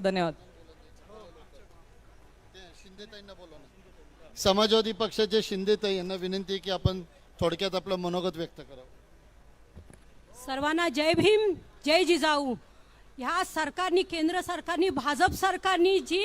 धन्यवाद. समाजवादी पक्षाचे शिंदेताई यांना विनंती आहे की आपण थोडक्यात आपलं मनोगत व्यक्त करावं. सर्वांना जय भीम जय जिजाऊ. ह्या सरकारनी केंद्र सरकारनी भाजप सरकारनी जी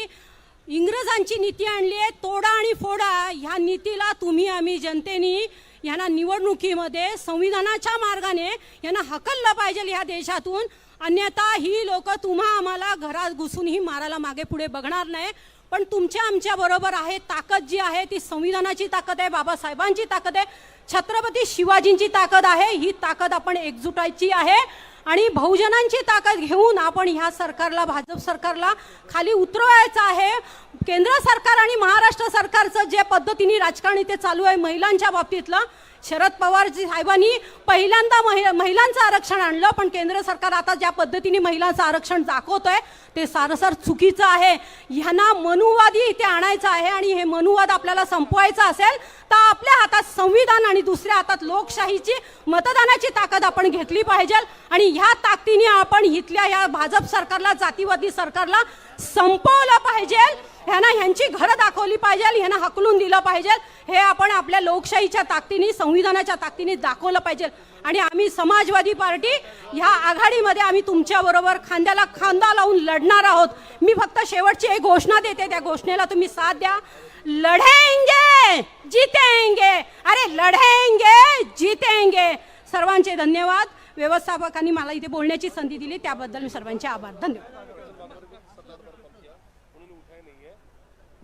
इंग्रजांची नीती आणली आहे तोडा आणि फोडा ह्या नीतीला तुम्ही आम्ही जनतेनी यांना निवडणुकीमध्ये संविधानाच्या मार्गाने यांना हकललं पाहिजे ह्या देशातून. अन्यथा ही लोक तुम्हा आम्हाला घरात घुसूनही मारायला मागे पुढे बघणार नाही. पण तुमच्या आमच्या बरोबर आहे ताकद जी आहे ती संविधानाची ताकद आहे बाबासाहेबांची ताकद आहे छत्रपती शिवाजींची ताकद आहे ही ताकद आपण एकजुटायची आहे. आणि बहुजनांची ताकद घेऊन आपण ह्या सरकारला भाजप सरकारला खाली उतरवायचं आहे. केंद्र सरकार आणि महाराष्ट्र सरकारचं जे पद्धतीने राजकारण इथे चालू आहे महिलांच्या बाबतीतलं शरद पवारजी साहेबांनी पहिल्यांदा महि- महिलांचं आरक्षण आणलं पण केंद्र सरकार आता ज्या पद्धतीने महिलांचं आरक्षण दाखवतंय ते सारसर चुकीचं आहे. ह्यांना मनुवादी इथे आणायचं आहे आणि हे मनुवाद आपल्याला संपवायचं असेल तर आपल्या हातात संविधान आणि दुसऱ्या हातात लोकशाहीची मतदानाची ताकद आपण घेतली पाहिजे आणि ह्या ताकदीने आपण इथल्या ह्या भाजप सरकारला जातीवादी सरकारला संपवलं पाहिजे. ह्यांना ह्यांची घरं दाखवली पाहिजे ह्यांना हकलून दिलं पाहिजे. हे आपण आपल्या लोकशाहीच्या ताकदीने संविधानाच्या ताकदीने दाखवलं पाहिजे. आणि आम्ही समाजवादी पार्टी ह्या आघाडीमध्ये आम्ही तुमच्या बरोबर खांद्याला खांदा लावून लढणार आहोत. मी फक्त शेवटची एक घोषणा देते त्या घोषणेला तुम्ही साथ द्या. लढेंगे जितेंगे. अरे लढेंगे जितेंगे. सर्वांचे धन्यवाद. व्यवस्थापकांनी मला इथे बोलण्याची संधी दिली त्याबद्दल मी सर्वांचे आभार. धन्यवाद.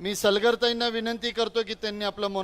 मी सलगरताईंना विनंती करतो की त्यांनी आपलं मन